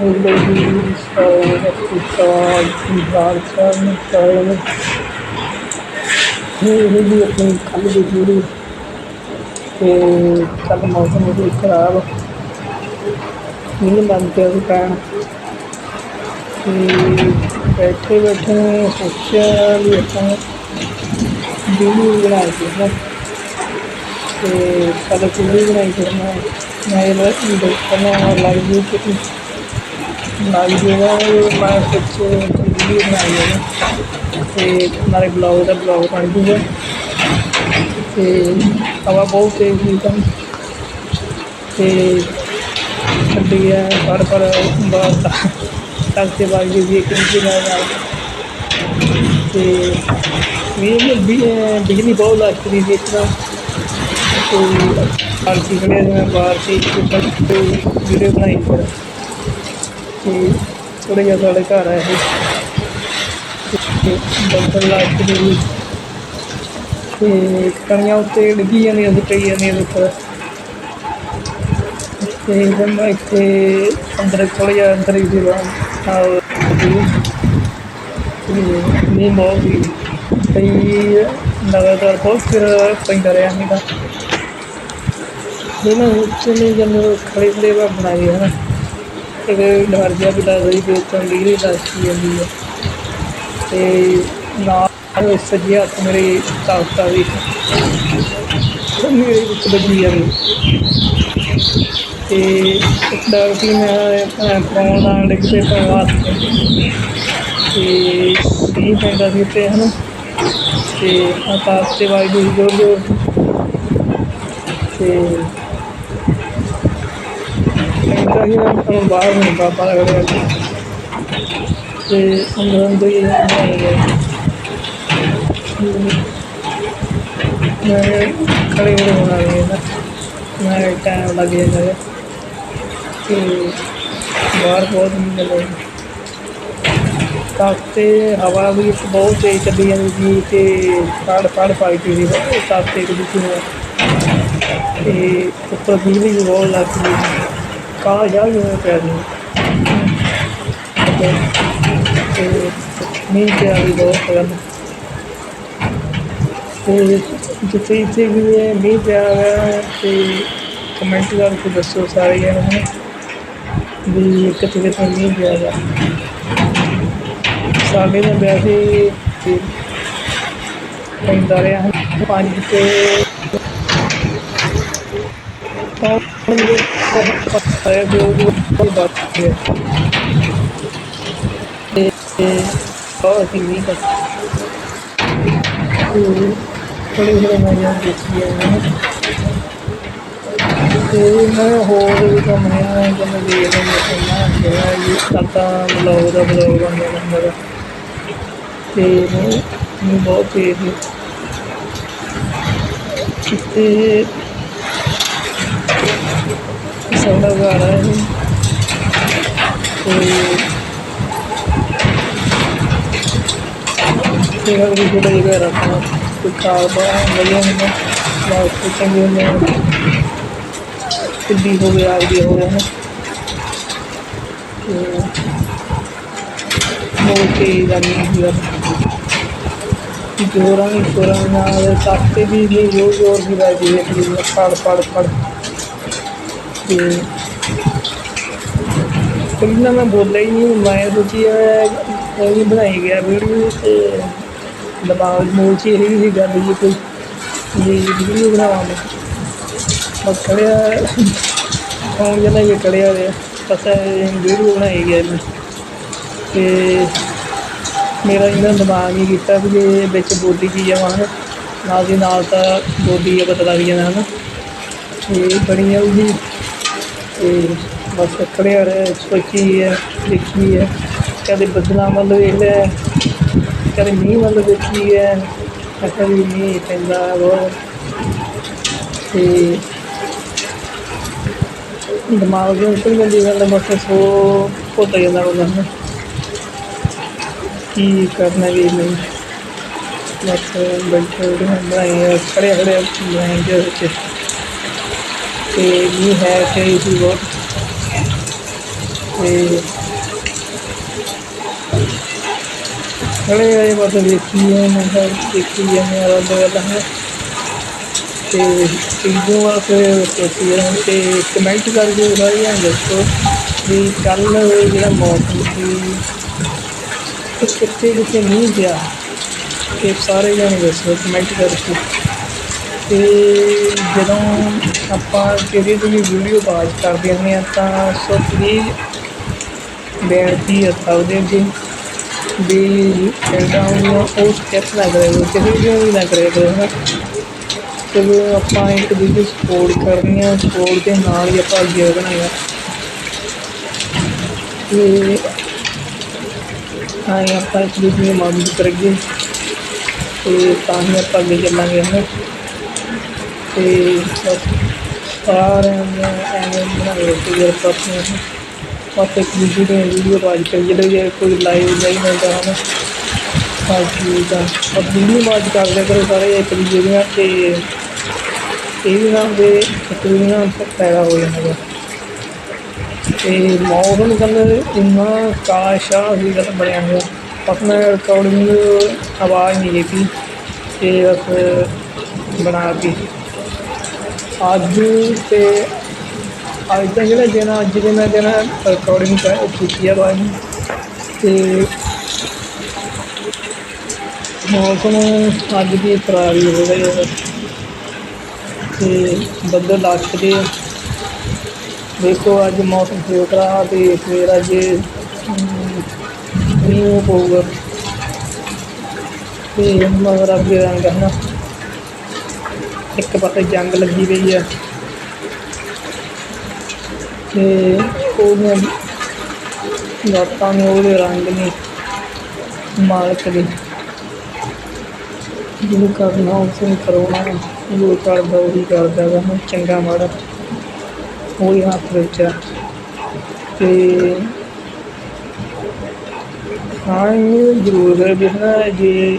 Hello ਜੀ ਸਤਿ ਸ਼੍ਰੀ ਅਕਾਲ ਕੀ ਇਹ ਹੈ ਆਪਣੀ ਕੱਲ੍ਹ ਦੀ ਵੀਡੀਓ ਅਤੇ ਕੱਲ੍ਹ ਮੌਸਮ ਹੋ ਗਿਆ ਖਰਾਬ ਮੀਂਹ ਲੱਗ ਗਿਆ ਸੀ ਪੈਣ ਅਤੇ ਬੈਠੇ ਬੈਠੇ ਸੋਚਿਆ ਵੀ ਆਪਾਂ ਵੀਡੀਓ ਬਣਾ ਕੇ ਨਾ ਅਤੇ ਵੀਡੀਓ ਬਣਾਈ ਫਿਰ ਮੈਂ ਮੈਂ ਇਹ ਦੇਖਣਾ ਲੱਗ ਗਈ ਕਿ ਲਾਈ ਜਗ੍ਹਾ ਮੈਂ ਕੁਛ ਵੀਡੀਓ ਬਣਾਈ ਹੈ। ਅਤੇ ਨਾਲੇ ਬਲੌਗ ਦਾ ਬਲੌਗ ਬਣ ਜੂਗਾ ਅਤੇ ਹਵਾ ਬਹੁਤ ਤੇਜ਼ ਸੀ ਤਾਂ ਅਤੇ ਠੰਡੀ ਹੈ, ਪਰ ਪਰ ਬਹੁਤ ਤੱਕ ਤੇ ਵੱਜ ਗਈ ਇੱਕ ਦੂਜੇ ਨਾਲ ਨਾਲ। ਅਤੇ ਬਿਜਲੀ ਬਹੁਤ ਲੱਗ ਰਹੀ ਸੀ ਇਸ ਤਰ੍ਹਾਂ ਅਤੇ ਬਾਹਰ ਸੀ ਖੜਿਆ ਮੈਂ ਬਾਹਰ ਸੀ ਵੀਡੀਓ ਬਣਾਈ ਫਿਰ ਅਤੇ ਥੋੜ੍ਹਾ ਜਿਹਾ ਸਾਡੇ ਘਰ ਆਇਆ ਸੀ ਬੱਦਲ ਲੱਗ ਕੇ ਵੀ ਅਤੇ ਕਣੀਆਂ ਉੱਤੇ ਡਿੱਗੀ ਜਾਂਦੀਆਂ ਸੀ ਪਈ ਜਾਂਦੀਆਂ ਸੀ ਉੱਪਰ। ਅਤੇ ਫਿਰ ਮੈਂ ਇੱਥੇ ਅੰਦਰ ਥੋੜ੍ਹਾ ਜਿਹਾ ਅੰਦਰ ਹੀ ਸੀ ਬਾਹਰ ਮੀਂਹ ਬਹੁਤ ਹੀ ਕਈ ਲਗਾਤਾਰ ਬਹੁਤ ਫਿਰ ਪੈਂਦਾ ਰਿਹਾ ਮੀਂਹ ਤਾਂ ਇਹਨਾਂ ਉੱਚੇ ਨੇ ਜਦੋਂ ਖੜੇ ਖੜੇ ਵਾ ਬਣਾਏ ਹੈ ਇਹ ਡਰ ਜਿਹਾ ਵੀ ਲੱਗਦਾ ਸੀ ਕਿ ਤੋਂ ਡਿਗਰੀ ਦੱਸਦੀ ਜਾਂਦੀ ਹੈ। ਅਤੇ ਨਾਲ ਸੱਜੇ ਹੱਥ ਮੇਰੇ ਤਾਕਤਾਂ ਵੀ ਮੇਰੇ ਵਿੱਚ ਵੱਜੀ ਜਾਂਦੀ ਅਤੇ ਇੱਕ ਡਰ ਕਿ ਮੈਂ ਫੋਨ ਨਾਲ ਡਿੱਗ ਪਏ ਤਾਂ ਵਾਸਤੇ ਅਤੇ ਮੀਂਹ ਪੈਂਦਾ ਸੀ ਉੱਤੇ ਹੈ ਨਾ ਅਤੇ ਆਕਾਸ਼ 'ਤੇ ਵਾਹਿਗੁਰੂ ਜੀ ਜੋਰ ਜੋਰ ਅਤੇ ਕਹਿੰਦਾ ਸੀ ਮੈਂ ਬਾਹਰ ਨੂੰ ਬਾਬਾ ਦਾ ਖੜਿਆ ਸੀ ਅਤੇ ਅੰਦਰ ਅੰਦਰ ਹੀ ਮੈਂ ਖੜੇ ਖੜੇ ਹੋਣਾ ਹੈ ਮੈਂ ਟਾਈਮ ਲੱਗ ਜਾਂਦਾ ਹੈ ਅਤੇ ਬਾਹਰ ਬਹੁਤ ਮੀਂਹ ਲੱਗ ਤਾਕਤੇ ਹਵਾ ਵੀ ਬਹੁਤ ਤੇਜ਼ ਚੱਲੀ ਜਾਂਦੀ ਸੀ ਅਤੇ ਫੜ ਫੜ ਪਾਈ ਸੀ ਤਾਕਤੇ ਇੱਕ ਦੂਜੇ ਨੂੰ ਅਤੇ ਉੱਪਰ ਬਿਜਲੀ ਵੀ ਬਹੁਤ ਲੱਗ ਗਈ। ਕਾਲਾ ਜਿਹਾ ਵੀ ਹੋਇਆ ਪਿਆ ਸੀ। ਅਤੇ ਮੀਂਹ ਪਿਆ ਵੀ ਬਹੁਤ ਗੱਲ ਅਤੇ ਜਿੱਥੇ ਜਿੱਥੇ ਵੀ ਇਹ ਮੀਂਹ ਪਿਆ ਹੋਇਆ ਅਤੇ ਕਮੈਂਟ ਕਰਕੇ ਦੱਸੋ ਸਾਰੇ ਜਣੇ ਹੈ ਵੀ ਕਿੱਥੇ ਕਿੱਥੇ ਮੀਂਹ ਪਿਆ ਗਾ ਸਾਡੇ ਤਾਂ ਵੈਸੇ ਤੇ ਪੈਂਦਾ ਰਿਹਾ ਪੰਜ ਤੇ ਹੈ ਜੋ ਜੋ ਬਾਤ ਹੈ ਤੇ ਬਹੁਤ ਹੀ ਨਹੀਂ ਕਰ ਥੋੜੀ ਥੋੜੀ ਮੈਂ ਦੇਖੀ ਹੈ ਤੇ ਮੈਂ ਹੋਰ ਵੀ ਕੰਮ ਹੈ ਜਿਵੇਂ ਵੀ ਇਹ ਮੈਂ ਕਿਹਾ ਇਹ ਕਰਤਾ ਬਲੌਗ ਦਾ ਬਲੌਗ ਬਣ ਗਿਆ ਮੇਰਾ ਤੇ ਮੈਨੂੰ ਬਹੁਤ ਤੇਜ਼ ਤੇ ਸਾਡਾ ਘਰ ਹੈ ਤੇ ਤੇ ਵੀ ਥੋੜਾ ਜਿਹਾ ਰੱਖਣਾ ਕੋਈ ਖਾਲ ਬੜਾ ਵਧੀਆ ਹੁੰਦਾ ਬਹੁਤ ਚੰਗੇ ਹੁੰਦੇ ਹਨ ਕੁੱਡੀ ਹੋ ਗਿਆ ਆਪਦੀ ਹੋ ਗਿਆ ਨਾ ਬਹੁਤ ਹੀ ਦਾ ਨਹੀਂ ਜੋਰਾਂ ਹੀ ਜੋਰਾਂ ਨਾਲ ਤਾਕਤੇ ਵੀ ਨਹੀਂ ਜੋ ਜ਼ੋਰ ਦੀ ਵੱਜਦੀ ਹੈ ਕਿ ਫੜ ਫੜ ਫੜ ਤੇ ਪਹਿਲਾਂ ਮੈਂ ਬੋਲਿਆ ਹੀ ਨਹੀਂ, ਮੈਂ ਸੋਚੀ ਇਹ ਵੀ ਬਣਾਈ ਗਿਆ ਵੀਡੀਓ ਤੇ ਦਿਮਾਗ ਮੂਲ 'ਚ ਇਹ ਸੀ ਗੱਲ ਜੀ ਕੋਈ ਜੀ ਵੀਡੀਓ ਬਣਾਵਾਂਗੇ ਬਸ ਖੜਿਆ ਫੋਨ ਜਨਾ ਇਹ ਖੜਿਆ ਰਿਹਾ ਪਤਾ ਵੀਡੀਓ ਬਣਾਈ ਗਿਆ ਮੈਂ ਤੇ ਮੇਰਾ ਇਹਨਾਂ ਦਿਮਾਗ ਹੀ ਕੀਤਾ ਵੀ ਜੇ ਵਿੱਚ ਬੋਲੀ ਕੀ ਜਾਵਾਂ ਨਾਲ ਦੀ ਨਾਲ ਤਾਂ ਬੋਲੀ ਪਤਾ ਲੱਗ ਜਾਣਾ ਹੈ ਨਾ ਤੇ ਬਣੀ ਤੇ ਬਸ ਖੜਿਆ ਰਿਹਾ ਸੋਚੀ ਹੈ, ਦੇਖੀ ਹੈ। ਕਦੇ ਬੱਦਲਾਂ ਵੱਲ ਵੇਖ ਲਿਆ ਕਦੇ ਮੀਂਹ ਵੱਲ ਦੇਖੀ ਹੈ। ਅਸਾਂ ਮੀਂਹ ਪੈਂਦਾ ਬਹੁਤ ਤੇ ਦਿਮਾਗ ਦੇ ਉੱਤੇ ਜਾਂਦੀ ਗੱਲ ਬਸ ਸੋ ਭੁੱਲ ਜਾਂਦਾ ਬੰਦਾ ਨਾ ਕੀ ਕਰਨਾ ਵੀ ਨਹੀਂ। ਬਸ ਬੈਠੇ ਬਣਾਏ ਖੜੇ ਖੜੇ ਬਣਾਏ ਦੇ ਵਿੱਚ। ਤੇ ਇਹ ਹੈ ਕਿ ਇਹ ਬਹੁਤ ਤੇ ਖੜੇ ਆਏ ਬਸ ਵੇਖੀ ਹੈ, ਮੈਂ ਕਿਹਾ ਦੇਖੀ ਜਾਂਦੇ ਆ ਰੱਬ ਵਾਲਾ ਹੈ। ਤੇ ਚੀਜ਼ੋਂ ਵਾਸਤੇ ਸੋਚੀ ਤਸਵੀਰਾਂ ਤੇ ਕਮੈਂਟ ਕਰਕੇ ਸਾਰੀਆਂ ਦੱਸੋ ਵੀ ਕੱਲ ਜਿਹੜਾ ਮੌਸਮ ਸੀ ਕਿੱਥੇ ਕਿੱਥੇ ਨਹੀਂ ਗਿਆ ਇਹ ਸਾਰੇ ਜਣੇ ਦੱਸੋ ਕਮੈਂਟ ਕਰਕੇ। ਅਤੇ ਜਦੋਂ ਆਪਾਂ ਕਿਸੇ ਦੀ ਵੀ ਵੀਡੀਓ ਵਾਚ ਕਰਦੇ ਹੁੰਦੇ ਹਾਂ ਤਾਂ ਸੋ ਪਲੀਜ਼ ਬੇਨਤੀ ਹੈ ਸਭ ਦੇ ਅੱਗੇ ਵੀ ਐਡਾ ਉਹ ਸਟੈਪ ਨਾ ਕਰਿਓ ਕਿਸੇ ਵੀ ਵੀ ਨਾ ਕਰਿਆ ਕਰੋ ਚਲੋ ਆਪਾਂ ਇੱਕ ਦੂਜੇ ਦੀ ਸਪੋਰਟ ਕਰਨੀ ਆ ਸਪੋਰਟ ਦੇ ਨਾਲ ਹੀ ਆਪਾਂ ਅੱਗੇ ਵਧਣਾ ਹੈ। ਤੇ ਹਾਂ ਆਪਾਂ ਇੱਕ ਦੂਜੇ ਦੀ ਮਦਦ ਕਰੀਏ। ਤੇ ਤਾਂ ਹੀ ਆਪਾਂ ਅੱਗੇ ਚੱਲਾਂਗੇ ਹੈ ਤੇ ਸਾਰਿਆਂ ਨੂੰ ਐਵੇਂ ਬਣਾਏ ਤੇ ਜਿਹੜੇ ਪਾਸੇ ਆਪਾਂ ਇੱਕ ਦੂਜੇ ਵੀਡੀਓ ਵਾਚ ਕਰੀਏ ਜਦੋਂ ਜੇ ਕੋਈ ਲਾਈਵ ਨਹੀਂ ਮਿਲਦਾ ਹਨ। ਤਾਂ ਠੀਕ ਆ ਵੀਡੀਓ ਵਾਚ ਕਰ ਲਿਆ ਕਰੋ ਸਾਰੇ ਇੱਕ ਦੂਜੇ ਦੀਆਂ ਤੇ ਇਹ ਵੀ ਨਾ ਹੋਵੇ, ਇੱਕ ਪੈਦਾ ਹੋ ਜਾਂਦਾ ਗਾ। ਤੇ ਮੌਸਮ ਕੱਲ ਇੰਨਾ ਕਾਸ਼ਾ ਹੀ ਗੱਲ ਬਣਿਆ ਹੋਇਆ ਆਪਣਾ ਰਿਕਾਰਡਿੰਗ ਆਵਾਜ਼ ਨਹੀਂ ਗਈ ਤੇ ਬਸ ਬਣਾ ਕੇ ਅੱਜ ਤੇ ਅੱਜ ਦਾ ਜਿਹੜਾ ਦਿਨ ਅੱਜ ਦੇ ਮੈਂ ਦਿਨ ਰਿਕਾਰਡਿੰਗ ਕੀਤੀ ਆ ਬਾਅਦ ਨੂੰ ਤੇ ਮੌਸਮ ਅੱਜ ਦੀ ਖਰਾਬੀ ਹੋ ਗਈ ਹੈ। ਤੇ ਬੱਦਲ ਲੱਗ ਗਏ ਦੇਖੋ ਅੱਜ ਮੌਸਮ ਠੀਕ ਰਹਾ ਤੇ ਫਿਰ ਅੱਜ ਅਮ, ਮੀਂਹ ਪਊਗਾ। ਤੇ ਮਗਰ ਅੱਗੇ ਰੰਗ ਹੈ ਨਾ। ਇੱਕ ਪਾਸੇ ਜੰਗ ਲੱਗੀ ਪਈ ਆ। ਤੇ ਉਹਨੇ ਲਾਤਾਂ ਨੇ ਉਹਦੇ ਰੰਗ ਨੇ ਮਾਲਕ ਦੇ। ਜਿਹਨੂੰ ਕਰਨਾ ਉਸ ਨੂੰ ਕਰਾਉਣਾ ਜੋ ਕਰਦਾ ਉਹੀ ਕਰਦਾ ਵਾ ਚੰਗਾ ਮਾੜਾ। ਉਹੀ ਹੱਥ ਵਿੱਚ ਆ। ਤੇ ਹਾਂ, ਇਹ ਜ਼ਰੂਰ ਹੈ ਵੀ ਜੇ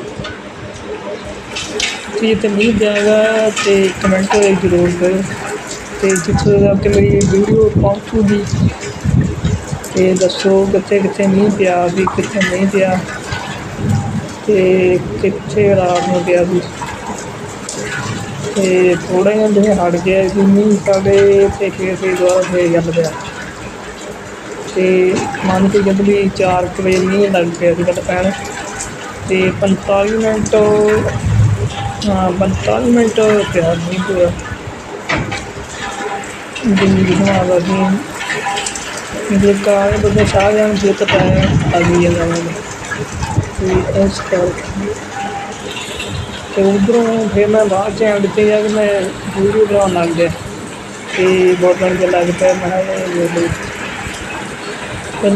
ਤੇ ਤੇ ਮੀਂਹ ਪਿਆਗਾ ਤੇ ਕਮੈਂਟ ਜ਼ਰੂਰ ਕਰੋ ਅਤੇ ਜਿੱਥੋਂ ਤੱਕ ਮੇਰੀ ਵੀਡੀਓ ਪਹੁੰਚੂਗੀ ਅਤੇ ਦੱਸੋ ਕਿੱਥੇ ਕਿੱਥੇ ਮੀਂਹ ਪਿਆ ਵੀ, ਕਿੱਥੇ ਨਹੀਂ ਪਿਆ ਅਤੇ ਕਿੱਥੇ ਰਾਤ ਨੂੰ ਪਿਆ ਵੀ। ਅਤੇ ਥੋੜ੍ਹਾ ਜਿਹਾ ਜਿਵੇਂ ਹਟ ਗਿਆ ਸੀ ਮੀਂਹ ਸਾਡੇ ਤੇ ਫਿਰ ਫਿਰ ਦੁਬਾਰਾ ਫੇਰ ਗੱਲ ਪਿਆ। ਤੇ ਮੰਨ ਕੇ ਜਦ ਵੀ 4 ਕੁ ਵਜੇ ਮੀਂਹ ਲੱਗ ਪਿਆ ਸੀ ਕੱਟ ਪੈਣ ਅਤੇ ਪੰਤਾਲੀ ਮਿੰਟ ਹਾਂ 45 ਮਿੰਟ ਪਿਆ ਨਹੀਂ ਹੋਇਆ। ਜ਼ਿੰਦਗੀ ਬਣਾ ਸੀ ਜੇ ਕਾਰ ਬੰਦੇ ਸਾਹ ਜਾਣ ਜੇ ਤਾਂ ਆ ਗਈ ਜਾਂਦਾ ਮੈਨੂੰ ਤੇ ਇਸ ਕਰਕੇ ਤੇ ਉਧਰੋਂ ਫਿਰ ਮੈਂ ਬਾਹਰ ਚ ਐਂਡ ਤੇ ਜਾ ਕੇ ਮੈਂ ਵੀਡੀਓ ਬਣਾਉਣ ਲੱਗ ਗਿਆ। ਤੇ ਬੋਤਲ ਕੇ ਲੱਗ ਪਿਆ ਮੈਂ ਕਿਹਾ ਇਹ ਵੇਖ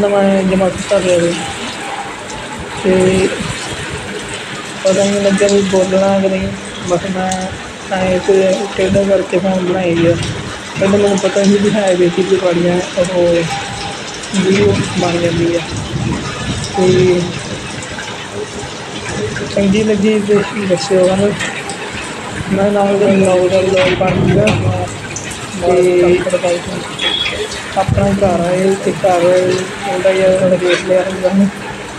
ਮੈਂ ਜਮਾ ਕੀਤਾ ਗਿਆ ਸੀ ਤੇ ਪਤਾ ਨਹੀਂ ਲੱਗਿਆ ਵੀ ਬੋਲਣਾ ਕਿ ਨਹੀਂ। ਬਸ ਮੈਂ ਐਂ ਤੇ ਟੇਡਾ ਕਰਕੇ ਫੋਨ ਬਣਾਈ ਗਿਆ ਪਹਿਲਾਂ ਮੈਨੂੰ ਪਤਾ ਨਹੀਂ ਵੀ ਹੈ ਵੀ ਕਿ ਪਾੜੀਆਂ ਉਹ ਵੀਡੀਓ ਬਣ ਜਾਂਦੀ ਹੈ ਤੇ ਚੰਗੀ ਲੱਗੀ ਤੇ ਦੱਸਿਓ ਹਨ ਮੈਂ ਨਾਲ ਦਾ ਬਲੌਗ ਦਾ ਬਲੌਗ ਬਣ ਗਿਆ। ਤੇ ਆਪਣਾ ਘਰ ਆਏ ਤੇ ਘਰ ਉਹਦਾ ਯਾਰ ਦੇਖ ਲਿਆ। ਹੁੰਦਾ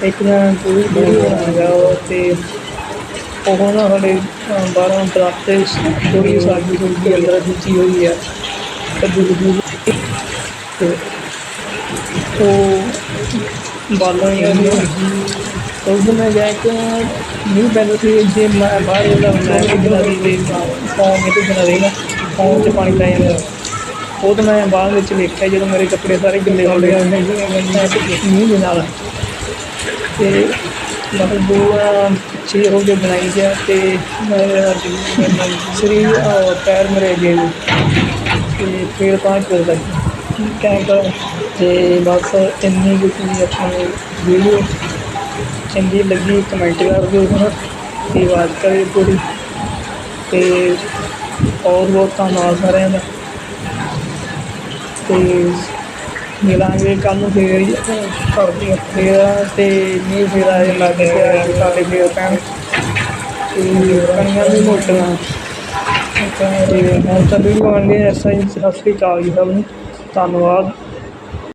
ਇੱਕ ਜਣਾ ਪੂਰੀ ਵੀਡੀਓ ਬਣਾਇਆ ਉਹ ਤੇ ਉਹ ਨਾ ਸਾਡੇ ਬਾਹਰੋਂ ਬਾਰਾਂ ਦਰਖਤ ਥੋੜੀ ਸਾਡੀ ਥੋੜੀ ਅੰਦਰ ਖਿੱਚੀ ਹੋਈ ਹੈ ਕੱਦੂ ਕੱਦੂ ਤੇ ਉਹ ਬਾਲਾਂ ਹੀ ਆਉਂਦੀਆਂ ਉਸ ਦਿਨ ਮੈਂ ਗਿਆ ਕਿ ਨਹੀਂ ਪੈਂਦਾ ਜੇ ਮੈਂ ਬਾਹਰ ਉਹਦਾ ਹੁੰਦਾ ਕਿ ਦਿਨਾਂ ਦੀ ਵੀ ਫੋਨ ਇਹ ਤੋਂ ਰਹੇਗਾ ਫੋਨ 'ਚ ਪਾਣੀ ਪੈ ਜਾਂਦਾ। ਉਹ ਤਾਂ ਮੈਂ ਬਾਅਦ ਵਿੱਚ ਵੇਖਿਆ ਜਦੋਂ ਮੇਰੇ ਕੱਪੜੇ ਸਾਰੇ ਗਿੱਲੇ ਹੋ ਗਏ। ਮੈਂ ਮੀਂਹ ਦੇ ਨਾਲ। ਤੇ ਮਤਲਬ ਦੋ ਪਿੱਛੇ ਹੋ ਕੇ ਬਣਾਈ ਗਿਆ ਤੇ ਮੈਂ ਸਰੀਰ ਅਹ, ਪੈਰ ਮੇਰੇ ਗਏ ਤੇ ਫਿਰ ਪਾँच ਕਰ ਦਾ ਠੀਕ ਹੈ ਤਾਂ ਤੇ ਬਸ ਇੰਨੀ ਕੁ ਸੀ ਆਪਣੀ ਵੀਡੀਓ ਚੰਗੀ ਲੱਗੀ ਕਮੈਂਟ ਕਰ ਦਿਓ ਹੁਣ ਤੇ ਆਵਾਜ਼ ਕਰੇ ਪੂਰੀ। ਤੇ ਬਹੁਤ ਬਹੁਤ ਧੰਨਵਾਦ ਸਾਰਿਆਂ ਦਾ। ਤੇ ਮਿਲਾਂਗੇ ਕੱਲ ਨੂੰ ਫੇਰ ਕਰਦੇ ਫੇਰ ਤੇ ਨਹੀਂ ਫੇਰ ਆਏ ਲੱਗ ਪਿਆ ਸਾਡੇ ਫੇਰ ਪੈਣ ਤੇ ਕਣੀਆਂ ਵੀ ਮੋਟੀਆਂ। ਤੇ ਹੁਣ ਤਾਂ ਵੀਡੀਓ ਬਣ ਐਸਾ ਹੀ ਸਤਿ ਸ਼੍ਰੀ ਅਕਾਲ ਜੀ ਸਭ ਨੂੰ। ਧੰਨਵਾਦ।